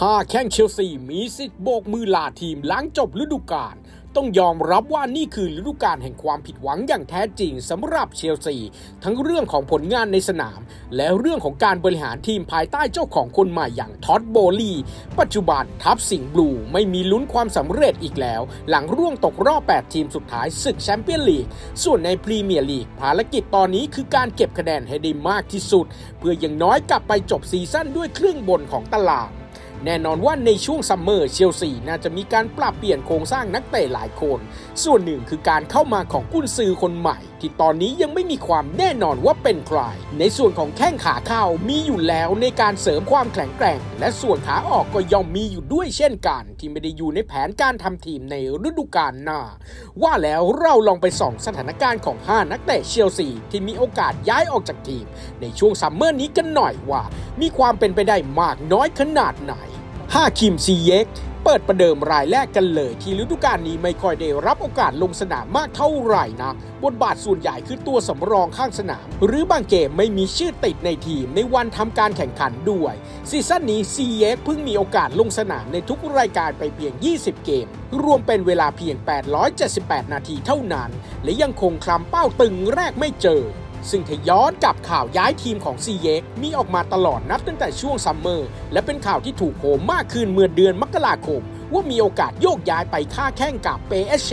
5แข้งเชลซีมีสิทธิ์โบกมือลาทีมหล้างจบฤดูกาลต้องยอมรับว่านี่คือฤดูกาลแห่งความผิดหวังอย่างแท้จริงสำหรับเชลซี ทั้งเรื่องของผลงานในสนาม และเรื่องของการบริหารทีมภายใต้เจ้าของคนใหม่อย่างท็อดโบลี ปัจจุบันทัพสิงห์บลูไม่มีลุ้นความสำเร็จอีกแล้ว หลังร่วงตกรอบ 8 ทีมสุดท้ายศึกแชมเปี้ยนลีก ส่วนในพรีเมียร์ลีกภารกิจตอนนี้คือการเก็บคะแนนให้ได้มากที่สุด เพื่ออย่างน้อยกลับไปจบซีซั่นด้วยครึ่งบนของตาราง แน่นอนว่าในช่วงซัมเมอร์เชลซีน่าจะมีการปรับเปลี่ยนโครงสร้างนักเตะหลายคน ส่วนหนึ่งคือการเข้ามาของกุนซือคนใหม่ ที่ตอนนี้ยังไม่มีความแน่นอนว่าเป็นใคร ในส่วนของแข้งขาเข้ามีอยู่แล้วในการเสริมความแข็งแกร่ง และส่วนขาออกก็ย่อมมีอยู่ด้วยเช่นกัน ที่ไม่ได้อยู่ในแผนการทำทีมในฤดูกาลหน้า ว่าแล้วเราลองไปส่องสถานการณ์ของ 5 นักเตะเชลซีที่มีโอกาสย้ายออกจากทีม ในช่วงซัมเมอร์นี้กันหน่อยว่า มีความเป็นไปได้มากน้อยขนาดไหน ฮาคิมซีเยกเปิดประเดิมรายแรกกันเลยที่ฤดูกาลนี้ไม่ค่อยได้รับโอกาสลงสนามมากเท่าไหร่นะบทบาทส่วนใหญ่คือตัวสำรองข้างสนาม หรือบางเกมไม่มีชื่อติดในทีมในวันทำการแข่งขันด้วย ซีซั่นนี้ซีเยกเพิ่งมีโอกาสลงสนามในทุกรายการไปเพียง 20 เกม รวมเป็นเวลาเพียง 878 นาทีเท่านั้น และยังคงคลำเป้าตึงแรกไม่เจอ ซึ่งถ้าย้อนกลับข่าวย้ายทีมของซีเยกมีออกมาตลอดนับตั้งแต่ช่วงซัมเมอร์ และเป็นข่าวที่ถูกโหมมากขึ้นเมื่อเดือนมกราคม ว่ามีโอกาสโยกย้ายไปค่าแข้งกับเปเอเช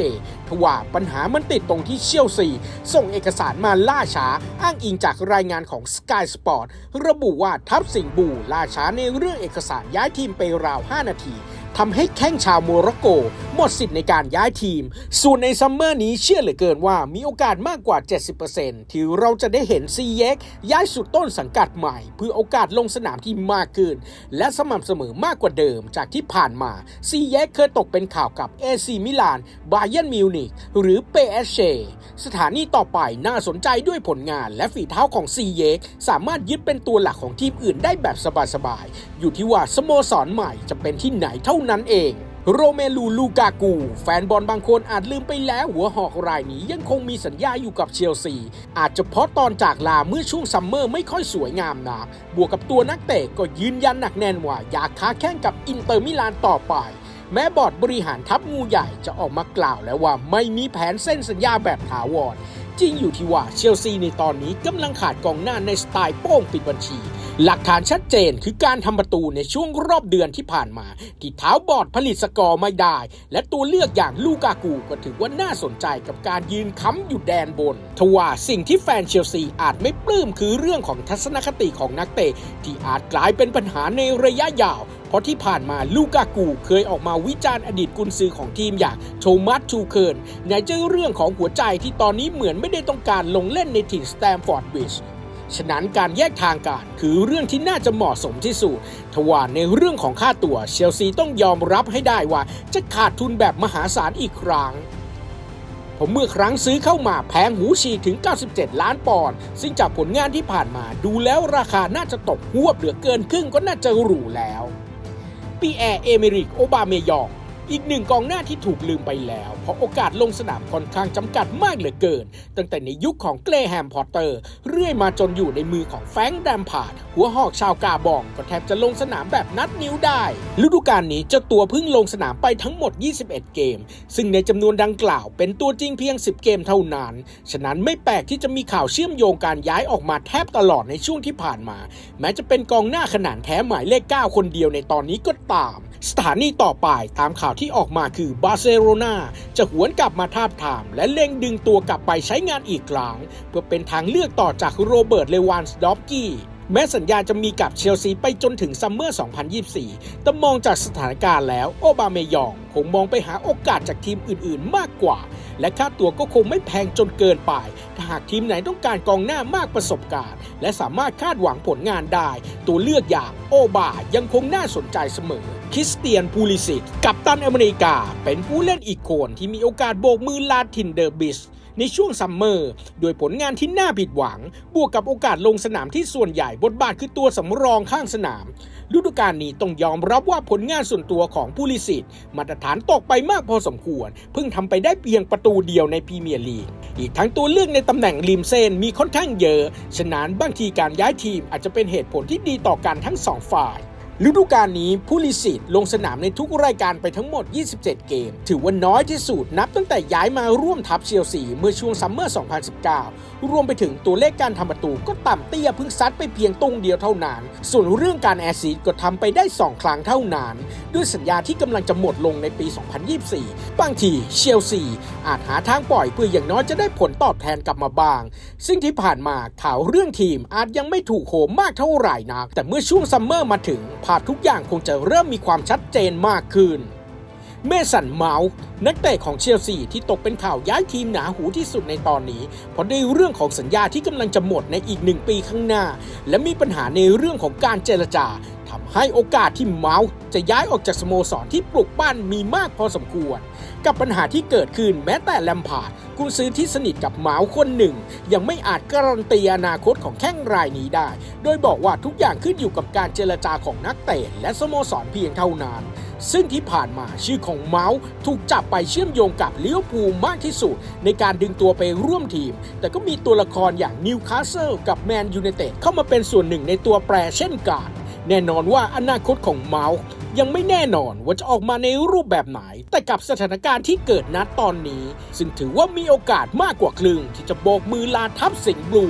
ทว่าปัญหามันติดตรงที่เชียลซีส่งเอกสารมาล่าช้า อ้างอิงจากรายงานของ Sky Sport ระบุว่าทัพสิงบูล่าช้าในเรื่องเอกสารย้ายทีมไปราว 5 นาทีทำให้แข้งชาวโมร็อกโกหมดสิทธิ์ในการย้ายทีม ส่วนในซัมเมอร์นี้เชื่อเหลือเกินว่ามีโอกาสมากกว่า 70%ที่เราจะได้เห็นซีเยกย้ายสุดต้นสังกัดใหม่ เพื่อโอกาสลงสนามที่มากขึ้น และสม่ำเสมอมากกว่าเดิมจากที่ผ่านมาซีเยกเคยตกเป็นข่าวกับเอซีมิลานบาเยนมิวนิกหรือเปเอเชสถานีต่อไปน่าสนใจด้วยผลงาน และฝีเท้าของซีเยกสามารถยึดเป็นตัวหลักของทีมอื่นได้แบบสบายๆอยู่ที่ว่าสโมสรใหม่จะเป็นที่ไหนเท่านั้นเอง โรเมลูลูกากู แฟนบอลบางคนอาจลืมไปแล้วหัวหอกรายนี้ยังคงมีสัญญาอยู่กับเชลซี อาจจะเพราะตอนจากลาเมื่อช่วงซัมเมอร์ไม่ค่อยสวยงามนัก บวกกับตัวนักเตะก็ยืนยันหนักแน่นว่า อยากค้าแข่งกับอินเตอร์มิลานต่อไป แม้บอร์ดบริหารทัพงูใหญ่จะออกมากล่าวแล้วว่าไม่มีแผนเส้นสัญญาแบบถาวรจริงอยู่ที่ว่าเชลซีในตอนนี้กำลังขาดกองหน้าในสไตล์โป้งปิดบัญชี หลักฐานชัดเจนคือการทำประตูในช่วงรอบเดือนที่ผ่านมา ที่เท้าบอร์ดผลิตสกอร์ไม่ได้ และตัวเลือกอย่างลูกากูก็ถือว่าน่าสนใจกับการยืนค้ำอยู่แดนบน ทว่าสิ่งที่แฟนเชลซีอาจไม่ปลื้มคือเรื่องของทัศนคติของนักเตะที่อาจกลายเป็นปัญหาในระยะยาว เพราะที่ผ่านมาลูกากูเคยออกมาวิจารณ์อดีตกุนซือของทีมอย่างโทมัสชูเคิร์นในเจ้าเรื่องของหัวใจที่ตอนนี้เหมือนไม่ได้ต้องการลงเล่นในถิ่นสแตมฟอร์ดบริดจ์ ฉะนั้นการแยกทางกันคือเรื่องที่น่าจะเหมาะสมที่สุด ทว่าในเรื่องของค่าตัวเชลซีต้องยอมรับให้ได้ว่าจะขาดทุนแบบมหาศาลอีกครั้งผมเมื่อครั้งซื้อเข้ามาแพงหูฉีถึง 97 ล้านปอนด์ ซึ่งจากผลงานที่ผ่านมาดูแล้วราคาน่าจะตกหวบเหลือเกินครึ่งก็น่าจะหรูแล้ว ปีแอร์เอเมริกโอบาเมยอง อีกหนึ่งกองหน้าที่ถูกลืมไปแล้ว เพราะโอกาสลงสนามค่อนข้างจำกัดมากเหลือเกิน ตั้งแต่ในยุคของเกรแฮมพอตเตอร์ เรื่อยมาจนอยู่ในมือของแฟงค์แดมพาด หัวหอกชาวกาบองก็แทบจะลงสนามแบบนัดนิ้วได้ ฤดูกาลนี้เจ้าตัวเพิ่งลงสนามไปทั้งหมด 21 เกม ซึ่งในจำนวนดังกล่าวเป็นตัวจริงเพียง 10 เกมเท่านั้น ฉะนั้นไม่แปลกที่จะมีข่าวเชื่อมโยงการย้ายออกมาแทบตลอดในช่วงที่ผ่านมา แม้จะเป็นกองหน้าขนาดแท้หมายเลข 9 คนเดียวในตอนนี้ก็ตาม สถานีต่อไปตามข่าวที่ออกมาคือบาร์เซโลนาจะหวนกลับมาทาบทาม และเล็งดึงตัวกลับไปใช้งานอีกครั้ง เพื่อเป็นทางเลือกต่อจากโรเบิร์ตเลวานสดอฟกี้แม้สัญญาจะมีกับเชลซีไปจนถึงซัมเมอร์ 2024 แต่มองจากสถานการณ์แล้ว โอบาเมยองคงมองไปหาโอกาสจากทีมอื่นๆ มากกว่า และค่าตัวก็คงไม่แพงจนเกินไป ถ้าหากทีมไหนต้องการกองหน้ามากประสบการณ์ และสามารถคาดหวังผลงานได้ ตัวเลือกอย่างโอบายังคงน่าสนใจเสมอ คริสเตียนพูลิสิตกัปตันอเมริกา เป็นผู้เล่นอีกคนที่มีโอกาสโบกมือลาทินเดอร์บิส ในช่วงซัมเมอร์โดยผลงานที่น่าผิดหวัง บวกกับโอกาสลงสนามที่ส่วนใหญ่บทบาทคือตัวสำรองข้างสนาม ฤดูกาลนี้ต้องยอมรับว่าผลงานส่วนตัวของผู้ลิสิตมาตรฐานตกไปมากพอสมควร เพิ่งทำไปได้เพียงประตูเดียวในพรีเมียร์ลีกอีกทั้งตัวเลือกในตำแหน่งริมเส้นมีค่อนข้างเยอะ ฉะนั้นบางทีการย้ายทีมอาจจะเป็นเหตุผลที่ดีต่อกันทั้งสองฝ่าย ฤดูกาลนี้ผู้ลิสิตลงสนามในทุกรายการไปทั้งหมด 27 เกม ถือว่าน้อยที่สุดนับตั้งแต่ย้ายมาร่วมทัพเชลซีเมื่อช่วงซัมเมอร์ 2019 รวมไปถึงตัวเลขการทำประตูก็ต่ำเตี้ยเพิ่งซัดไปเพียงตรงเดียวเท่านั้น ส่วนเรื่องการแอซิสต์ก็ทำไปได้ 2 ครั้งเท่านั้น ด้วยสัญญาที่กำลังจะหมดลงในปี 2024 บางทีเชลซีอาจหาทางปล่อยเพื่ออย่างน้อยจะได้ผลตอบแทนกลับมาบ้าง ซึ่งที่ผ่านมาข่าวเรื่องทีมอาจยังไม่ถูกโหมมากเท่าไหร่นักแต่เมื่อช่วงซัมเมอร์มาถึงาพทุกอย่างคงจะเริ่มมีความชัดเจนมากขึ้น เมสันเมาส์นักเตะของเชลซีที่ตกเป็นข่าวย้ายทีมหนาหูที่สุดในตอนนี้ เพราะด้เรื่องของสัญญาที่กำลังจะหมดในอีกหนึ่งปีข้างหน้า และมีปัญหาในเรื่องของการเจรจาทำให้โอกาสที่เมาส์จะย้ายออกจากสโมสรที่ปลุกปั้นมีมากพอสมควร กับปัญหาที่เกิดขึ้นแม้แต่แลมพาร์ดกุนซื้อที่สนิทกับเมาส์คนหนึ่ง ยังไม่อาจการันตีอนาคตของแข้งรายนี้ได้ โดยบอกว่าทุกอย่างขึ้นอยู่กับการเจรจาของนักเตะและสโมสรเพียงเท่านั้นซึ่งที่ผ่านมาชื่อของเมาส์ถูกจับไปเชื่อมโยงกับเลิเวอร์พูลมากที่สุด ในการดึงตัวไปร่วมทีม แต่ก็มีตัวละครอย่างนิวคาสเซิลกับแมนยูไนเต็ดเข้ามาเป็นส่วนหนึ่งในตัวแปรเช่นกัน แน่นอนว่าอนาคตของเมาส์ ยังไม่แน่นอนว่าจะออกมาในรูปแบบไหน แต่กับสถานการณ์ที่เกิดณตอนนี้ ซึ่งถือว่ามีโอกาสมากกว่าครึ่งที่จะโบกมือลาทับสิงห์บลู